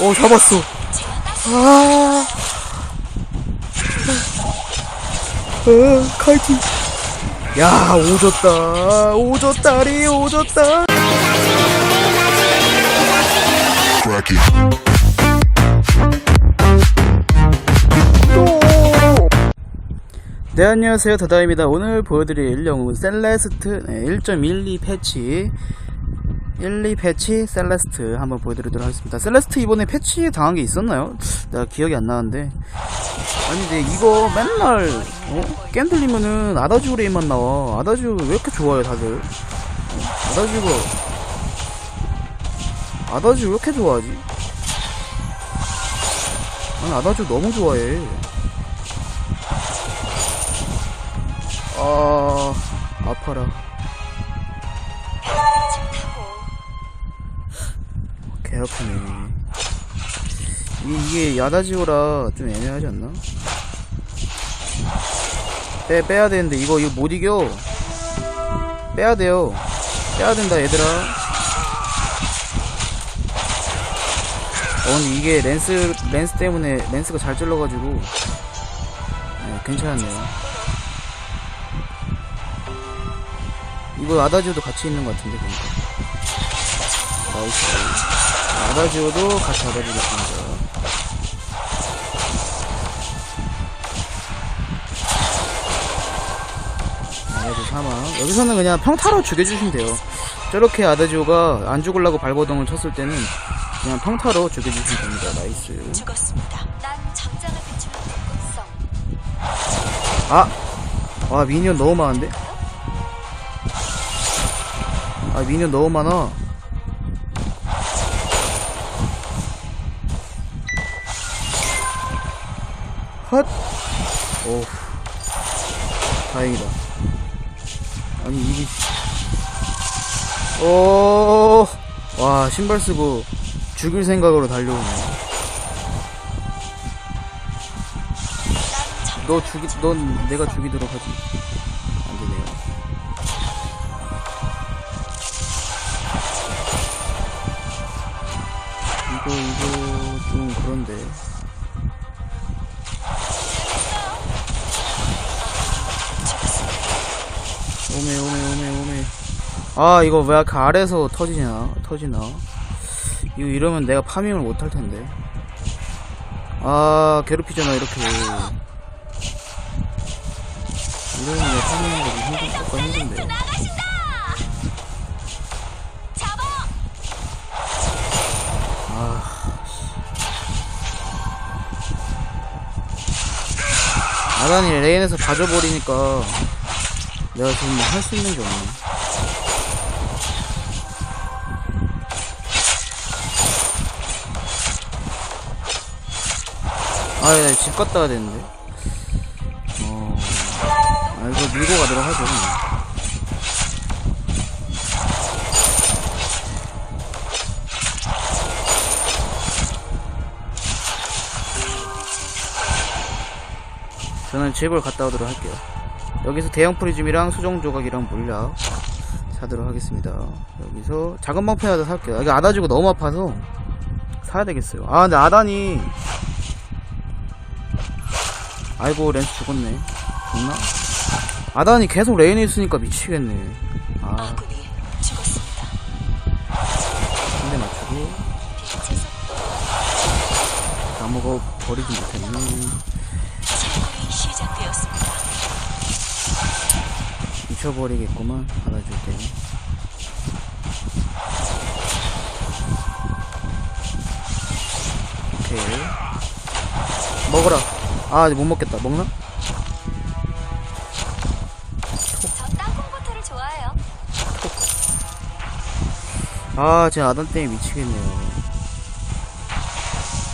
어 잡았어. 아. 어, 카이팅 야 오졌다. 오졌다리 오졌다. 네 안녕하세요. 더다입니다. 오늘 보여드릴 영웅은 셀레스트 1.12 패치 12 패치 셀레스트 한번 보여드리도록 하겠습니다 셀레스트 이번에 패치 당한 게 있었나요? 내가 기억이 안 나는데 아니 근데 이거 맨날 어? 게임 들리면은 아다주 레인만 나와 아다주 왜 이렇게 좋아요 다들 어? 아다주가 아다주 왜 이렇게 좋아하지? 아니 아다주 너무 좋아해 아 아파라 개 아프네 이, 이게 야다지오라 좀 애매하지 않나? 빼, 빼야 되는데 이거 이거 못 이겨. 빼야 돼요. 빼야 된다 얘들아. 어 근데 이게 렌스 렌스 때문에 렌스가 잘 찔러가지고. 네, 괜찮았네요. 이거 아다지오도 같이 있는 것 같은데 보니까. 나이스 아다지오도 같이 잡아주겠습니다 아다지오 사망 여기서는 그냥 평타로 죽여주시면 돼요 저렇게 아다지오가 안 죽으려고 발버둥을 쳤을 때는 그냥 평타로 죽여주시면 됩니다 나이스 죽었습니다. 난 장장을 비추는 불꽃성. 아! 와 미니언 너무 많은데? 아 미니언 너무 많아 헛! 오 다행이다 아니 이게 오! 와 신발 쓰고 죽일 생각으로 달려오네 너 죽이, 넌 내가 죽이도록 하지. 아, 이거 왜 이렇게 아래서 터지냐? 터지나? 이거 이러면 내가 파밍을 못할 텐데. 아, 괴롭히잖아, 이렇게. 이러면 내가 파밍하는 거 힘들, 조금 힘든데. 잡아. 아단이 레인에서 봐줘버리니까 내가 지금 할수 있는 게 없네. 아, 예, 집 갔다 와야 되는데. 어, 아, 이거 밀고 가도록 하죠. 저는 집을 갔다 오도록 할게요. 여기서 대형 프리즘이랑 수정 조각이랑 물약 사도록 하겠습니다. 여기서 작은 방패 하나 살게요. 여기 아다지고 너무 아파서 사야 되겠어요. 아 근데 아단이 아이고 렌스 죽었네. 죽나? 아단이 계속 레인에 있으니까 미치겠네. 아 아군이 죽었습니다. 한대 맞추고 다 먹어 버리지 못했네. 미쳐버리겠구만 받아줄 때. 오케이. 먹어라. 아, 이제 못 먹겠다. 먹나? 아, 제 아단 때문에 미치겠네요.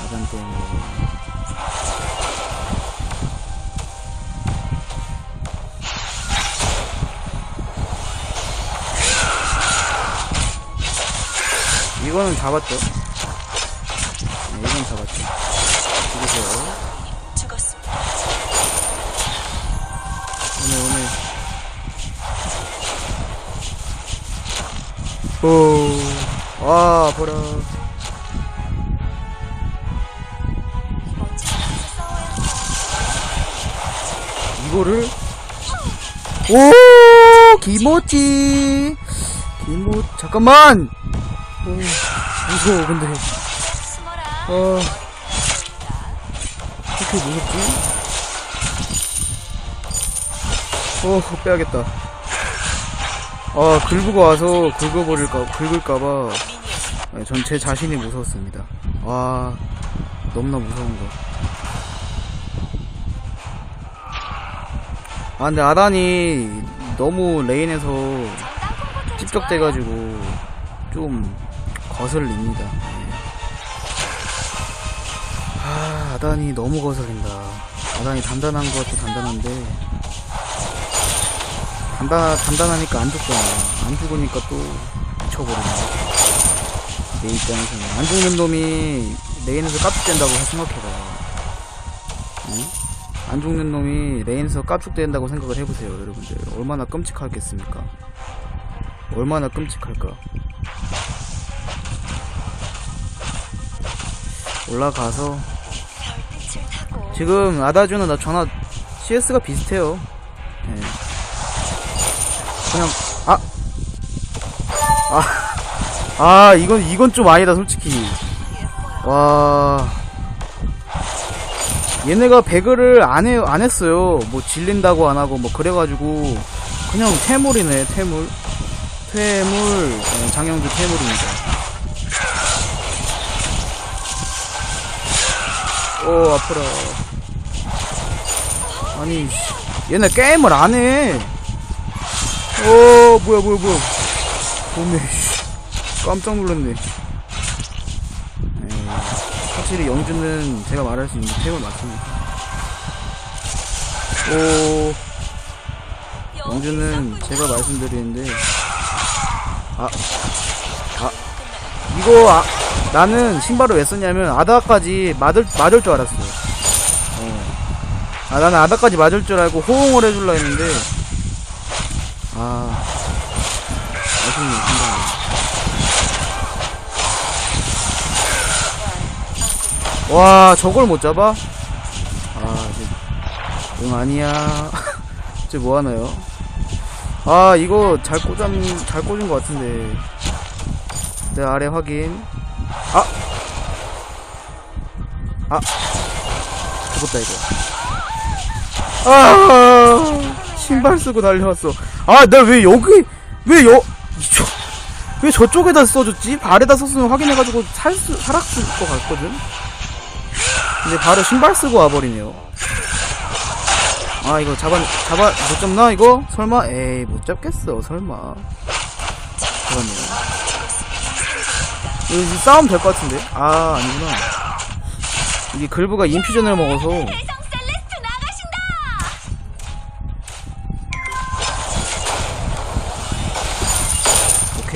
아단 때문에. 이거는 잡았죠. 오와 보라 이거를? 오 기모찌. 기모 잠깐만! 오, 무서워 근데. 어 이렇게 무섭지? 어, 빼야겠다. 아 긁고 와서 긁어버릴까 긁을까봐 네, 전제 자신이 무서웠습니다 와 너무나 무서운 거 아 근데 아단이 너무 레인에서 찝적대가지고 좀 거슬립니다. 네. 아, 아단이 너무 거슬린다. 아단이 단단한 것도 단단한데 단단 단단하니까 안 죽잖아. 안 죽으니까 또 미쳐버리네. 내 입장에서는 안 죽는 놈이 레인에서 깝죽된다고 생각해봐. 응? 안 죽는 놈이 레인에서 깝죽된다고 생각을 해보세요, 여러분들. 얼마나 끔찍하겠습니까? 얼마나 끔찍할까? 올라가서 지금 아다주는 나 전화 CS가 비슷해요. 예. 그냥 아. 아. 아, 이건 이건 좀 아니다, 솔직히. 와. 얘네가 배그를 안 해, 안 했어요. 뭐 질린다고 안 하고 뭐 그래가지고 그냥 퇴물이네, 퇴물. 퇴물, 어, 장영주 퇴물입니다. 오, 아프라. 아니, 씨, 얘네 게임을 안 해. 오, 뭐야, 뭐야, 뭐야. 오메, 씨. 깜짝 놀랐네. 에이, 확실히 영주는 제가 말할 수 있는 퇴물 맞습니다. 오, 영주는 제가 말씀드리는데, 아, 아, 이거, 아, 나는 신발을 왜 썼냐면, 아다까지 맞을, 맞을 줄 알았어. 어. 아, 나는 아다까지 맞을 줄 알고 호응을 해줄라 했는데, 아, 아쉽네, 신발. 와, 저걸 못 잡아? 아, 이제, 응, 아니야. 이제 뭐 하나요? 아, 이거 잘 꽂았, 잘 꽂은 것 같은데. 내 아래 확인. 아! 아! 죽었다, 이거. 아! 신발 쓰고 달려왔어. 아, 나 왜 여기, 왜 여, 저, 왜 저쪽에다 써줬지? 발에다 썼으면 확인해가지고 살 수, 살았 을 것 같거든? 근데 바로 신발 쓰고 와버리네요. 아, 이거 잡아, 잡아, 못 잡나, 이거? 설마? 에이, 못 잡겠어, 설마. 그렇네요. 이거 이제 싸움 될 것 같은데? 아, 아니구나. 이게 글브가 인퓨전을 먹어서.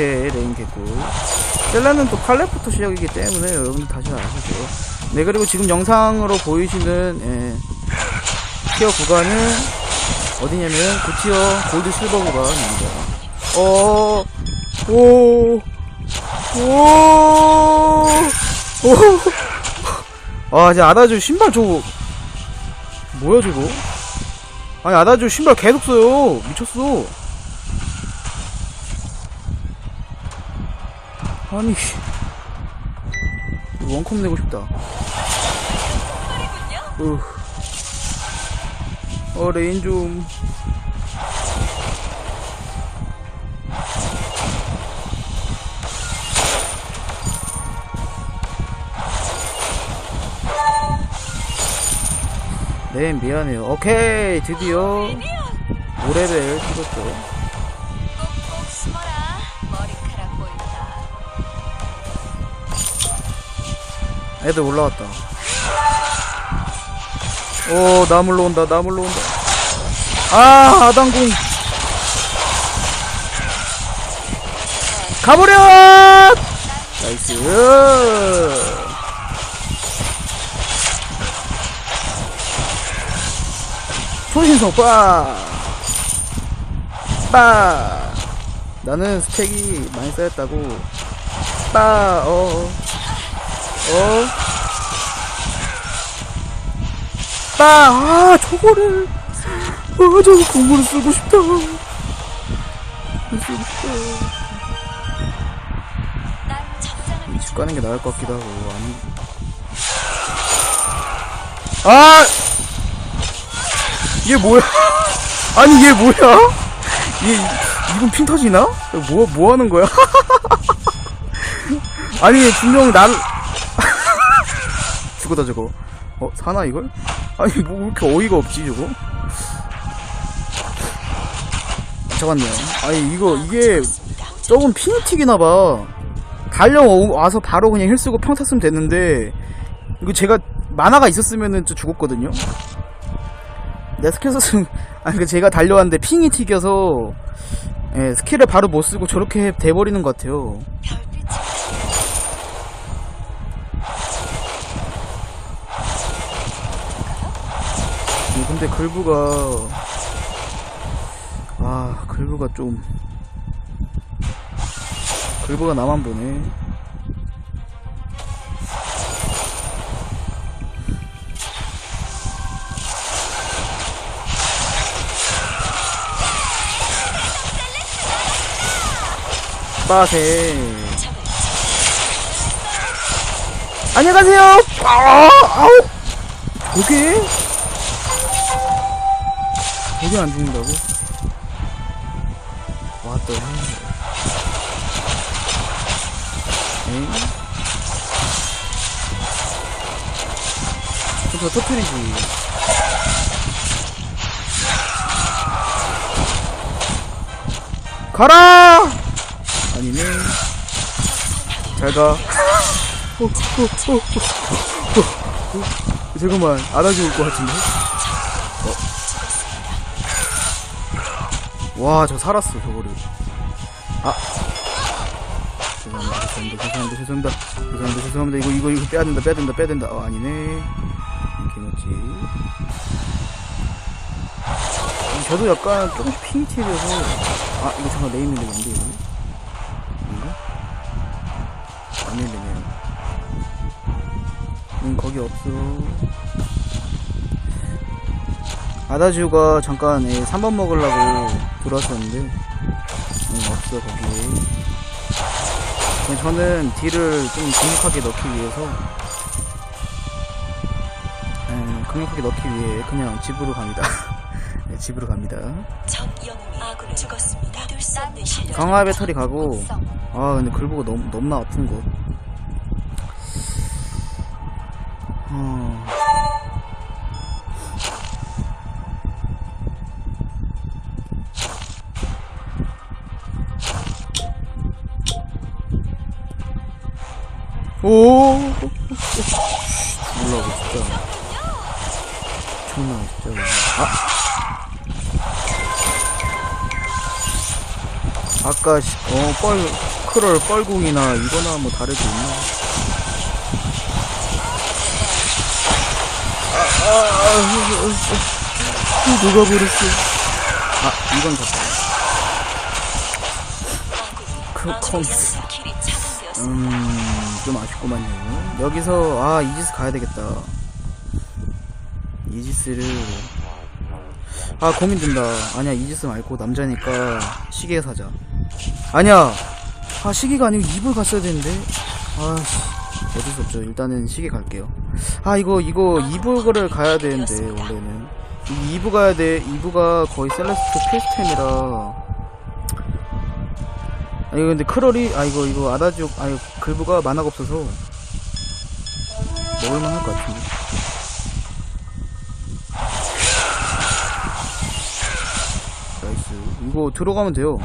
오케이, 레인 개꿀. 셀라는 또 칼렙부터 시작이기 때문에 여러분들 다시 아시죠. 네, 그리고 지금 영상으로 보이시는, 예, 티어 구간은 어디냐면, 구티어 골드 실버 구간입니다. 어, 오, 오, 오. 아, 이제 아다주 신발 저거, 뭐야, 저거? 아니, 아다주 신발 계속 써요. 미쳤어. 아니 원컵 내고 싶다. 어, 어 레인 좀. 네, 미안해요. 오케이, 드디어. 5레벨 찍었죠. 애들 올라왔다. 오, 나물로 온다, 나물로 온다. 아, 아당궁. 가버려! 나이스. 초신성 빠! 빠! 나는 스택이 많이 쌓였다고. 빠, 어. 어? 빠! 아, 저거를. 아, 저거 공부를 쓰고 싶다. 쓰고 싶다. 집 가는 게 나을 것 같기도 하고, 아니. 아! 얘 뭐야? 아니, 얘 뭐야? 얘, 이분 핀 터지나? 뭐, 뭐 하는 거야? 아니, 분명 난, 죽었다, 저거. 어, 사나, 이걸? 아니, 뭐, 왜 이렇게 어이가 없지, 저거? 잡았네요. 아니, 이거, 이게, 핀이 튀기나봐. 달려와서 바로 그냥 힐 쓰고 평타 쓰면 됐는데, 이거 제가 만화가 있었으면은 저 죽었거든요? 내 스킬 썼으면, 아니, 그 제가 달려왔는데 핑이 튀겨서, 예, 스킬을 바로 못 쓰고 저렇게 돼버리는 것 같아요. 근데 글부가 아 글부가 좀 글부가 나만 보네. 빠세. 안녕하세요. 아, 아우. 저게 저게 안 죽는다고? 왔다 엥? 좀더 터트리지 가라! 아니네 잘가 어, 어, 어, 어, 어, 어. 잠깐만 안아줄 것 같은데? 와, 저 살았어, 저거를. 아. 죄송합니다, 죄송합니다, 죄송합니다, 죄송합니다. 죄송합니다, 죄송합니다. 이거, 이거, 이거 빼야 된다, 빼야 된다, 빼야 된다. 어, 아니네. 개멋지. 음, 저도 약간 조금씩 핑이 튀겨서. 아, 이거 잠깐 네임인데, 뭔데, 이거? 뭔가? 안 밀리네요. 응, 거기 없어. 아다지오가 잠깐 예, 3번 먹으려고 들어왔었는데 예, 없어 거기에 저는 딜을 좀 강력하게 넣기 위해서 예, 강력하게 넣기 위해 그냥 집으로 갑니다. 네, 집으로 갑니다. 강화 배터리 가고 아 근데 글보가 너무 너무나 아픈 거 어... 아까 시- 어, 뻘, 크롤 뻘궁이나 이거나 뭐 다르게 있나? 아, 아, 아, 아, 아, 아. 아, 이건. 크, 컴스. 음, 좀 아쉽구만요. 여기서, 아, 이지스 가야 되겠다. 이지스를. 아, 고민된다. 아니야, 이지스 말고 남자니까 시계 사자. 아니야! 아, 시계가 아니고 입을 갔어야 되는데. 아, 씨. 어쩔 수 없죠. 일단은 시계 갈게요. 아, 이거, 이거, 이브를 가야 되는데, 원래는. 이 이브 가야 돼. 이브가 거의 셀레스트 필스템이라. 아니 근데 크롤이 아 이거 이거 아다지오 아니 글부가 만화가 없어서 먹을만 할 것 같은데 나이스 이거 들어가면 돼요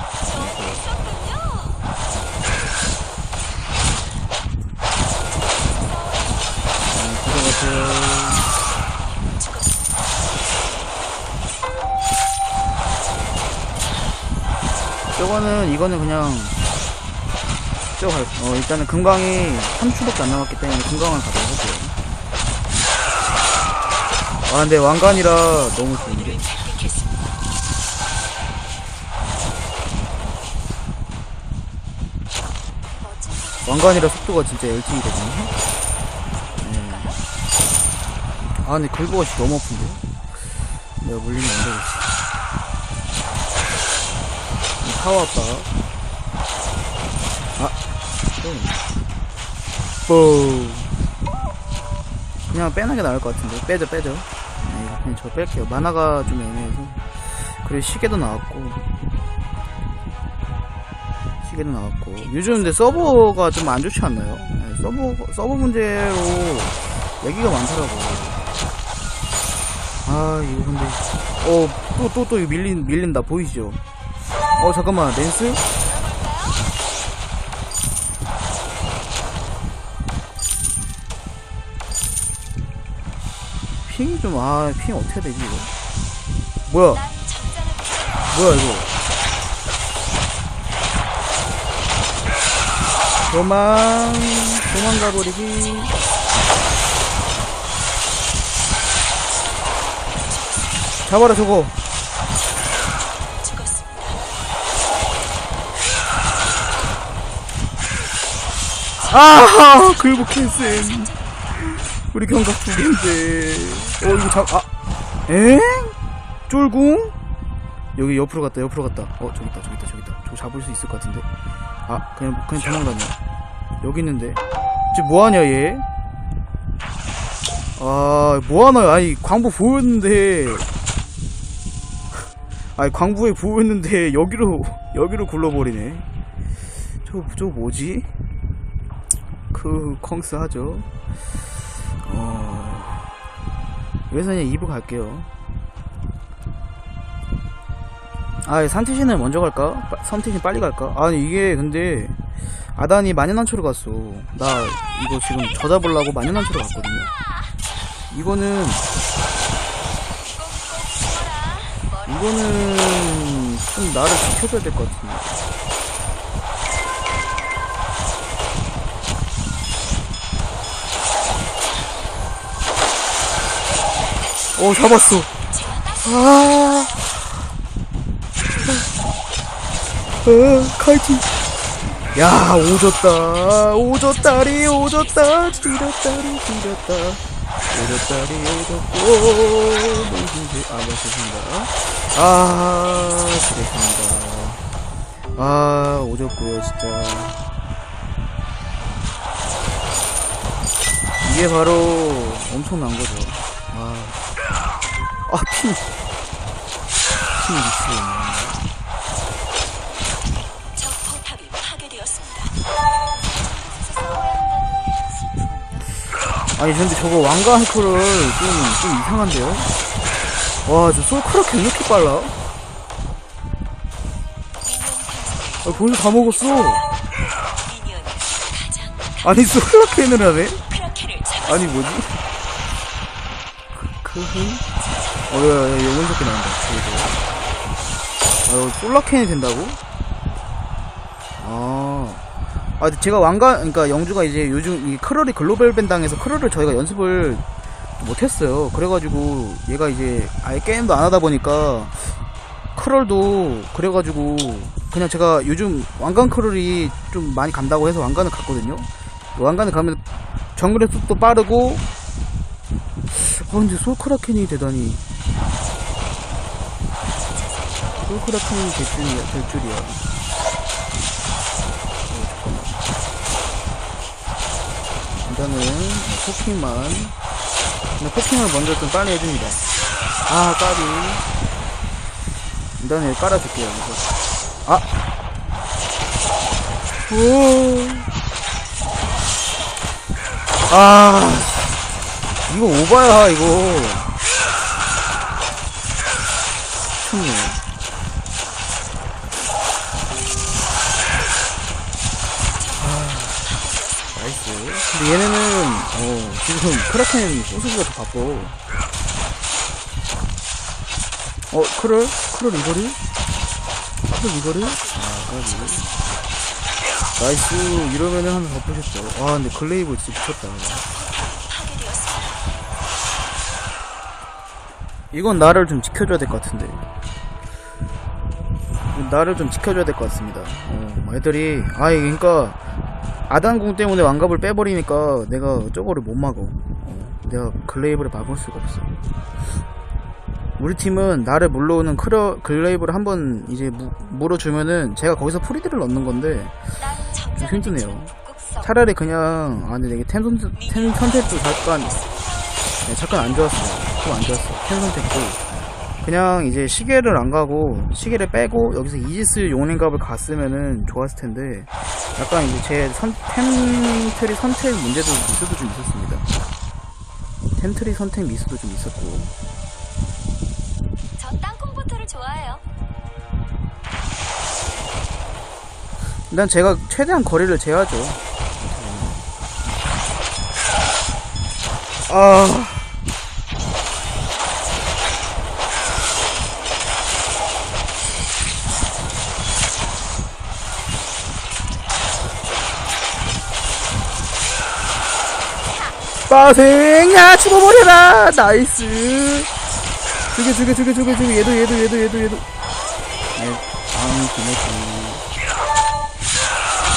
저거는 이거는 그냥 저거 갈, 어 일단은 금광이 3추밖에 안 남았기 때문에 금광을 가도록 할게요 아 근데 왕관이라 너무 좋은데. 왕관이라 속도가 진짜 LTE거든요 네. 아 근데 긁어가 너무 아픈데? 내가 물리면 안 되겠어 타워아빠 아. 뽕. 그냥 빼는 게 나을 것 같은데. 빼죠 빼죠. 네, 그냥 저 뺄게요. 만화가 좀 애매해서. 그리고 시계도 나왔고. 시계도 나왔고. 요즘 근데 서버가 좀 안 좋지 않나요? 네, 서버 서버 문제로 얘기가 많더라고 아 이거 근데 어또 또 또 밀린 밀린다 보이시죠? 어 잠깐만 랜스? 핑이 좀, 아, 핑 어떻게 되지, 이거? 뭐야, 뭐야, 이거. 도망, 도망가 버리기. 잡아라, 저거. 아, 글복 캔슬. 우리 경각 두 개인데. 어, 이거 잡, 아, 엥? 쫄궁? 여기 옆으로 갔다, 옆으로 갔다. 어, 저기 있다, 저기 있다, 저기 있다. 저거 잡을 수 있을 것 같은데. 아, 그냥, 그냥 도망가네. 여기 있는데. 지금 뭐하냐, 얘? 아, 뭐하나요? 아니, 광부 보였는데. 아니, 광부에 보였는데, 여기로, 여기로 굴러버리네. 저, 저 뭐지? 그 컹스 하죠. 어. 그래서 그냥 2부 갈게요. 아, 산티신을 먼저 갈까? 빠- 산티신 빨리 갈까? 아니, 이게 근데, 아단이 만연한초로 갔어. 나 이거 지금 저 잡으려고 만연한초로 갔거든요. 이거는, 이거는, 좀 나를 지켜줘야 될 것 같은데. 어, 잡았어. 아. 아, 카이팅. 야, 오졌다. 오졌다리, 오졌다. 지렸다리, 지렸다. 오졌다리, 오졌고. 농심지, 아, 맞습니다. 아, 지렸습니다. 아, 오졌고요, 진짜. 이게 바로 엄청난 거죠. 아, 아, 피. 피 미치겠네. 아니 근데 저거 왕관 콜을 좀, 좀 이상한데요? 와, 저 솔크라켓 왜 이렇게 빨라? 아, 벌써 다 먹었어. 아니, 솔크라켓을 하네? 아니, 뭐지? 크흠? 어, 야, 야, 야, 영혼 좋게 나온다. 저기서. 아, 이거 솔라캔이 된다고? 아. 아, 제가 왕관, 그러니까 영주가 이제 요즘 이 크럴이 글로벌 밴당에서 크럴을 저희가 연습을 못했어요. 그래가지고 얘가 이제 아예 게임도 안 하다 보니까 크럴도 그래가지고 그냥 제가 요즘 왕관 크럴이 좀 많이 간다고 해서 왕관을 갔거든요. 왕관을 가면 정글의 속도 빠르고 어 근데 솔크라켄이 되다니 솔크라켄이 될 줄이야, 될 줄이야. 일단은 포킹만 그냥 포킹을 먼저 좀 빨리 해줍니다. 아 까비. 일단은 깔아줄게요 여기서. 아! 오. 아! 이거 오바야 이거. 미쳤네. 나이스. 근데 얘네는, 어, 지금 크라켄 소스가 더 바빠. 어, 크럴? 크럴 이거를? 크럴 이거를? 아, 까비. 나이스. 이러면은 더 부셨죠. 와, 근데 글레이브 진짜 미쳤다. 이건 나를 좀 지켜줘야 될 것 같은데. 나를 좀 지켜줘야 될 것 같습니다. 어, 애들이, 아, 이게 그니까, 아단궁 때문에 왕갑을 빼버리니까 내가 저거를 못 막어. 어, 내가 글레이브를 막을 수가 없어. 우리 팀은 나를 물러오는 크러 글레이브를 한번 이제 무- 물어주면은 제가 거기서 프리드를 넣는 건데 난 점잖은 힘드네요. 차라리 그냥 아 근데 이게 템 선택도 잠깐 네, 잠깐 안 좋았어요 좀안 좋았어 템 선택도 그냥 이제 시계를 안 가고 시계를 빼고 여기서 이지스 용랭갑을 갔으면은 좋았을 텐데 약간 이제 제 선, 템트리 선택 문제도 미스도 좀 있었습니다. 템트리 선택 미스도 좀 있었고. 전 땅콩버터를 좋아해요. 일단 제가 최대한 거리를 재야죠. 아 빠생 야 죽어버려라. 나이스. 죽여 죽여 죽여 죽여 죽여. 얘도 얘도 얘도 얘도 얘도. 기네지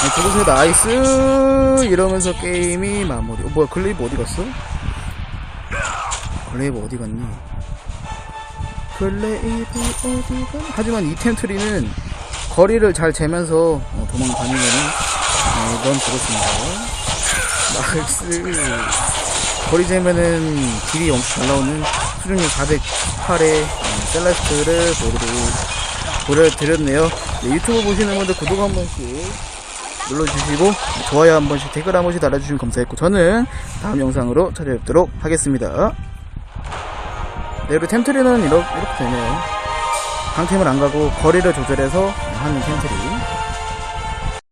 네, 죽으세요 나이스. 이러면서 게임이 마무리. 어, 뭐야 글레이브 어디 갔어? 글레이브 어디 갔니? 글레이브 어디 갔니? 하지만 이 템트리는 거리를 잘 재면서 어, 도망다니면은 네, 넌 죽었습니다. 나이스 거리 재면은 딜이 엄청 잘 나오는 408의 셀레스트를 보여드리고 보여드렸네요. 네, 유튜브 보시는 분들 구독 한 번씩 눌러주시고 좋아요 한 번씩 댓글 한 번씩 달아주시면 감사했고 저는 다음 영상으로 찾아뵙도록 하겠습니다. 네 그리고 템트리는 이렇게, 이렇게 되네요. 강템을 안 가고 거리를 조절해서 하는 템트리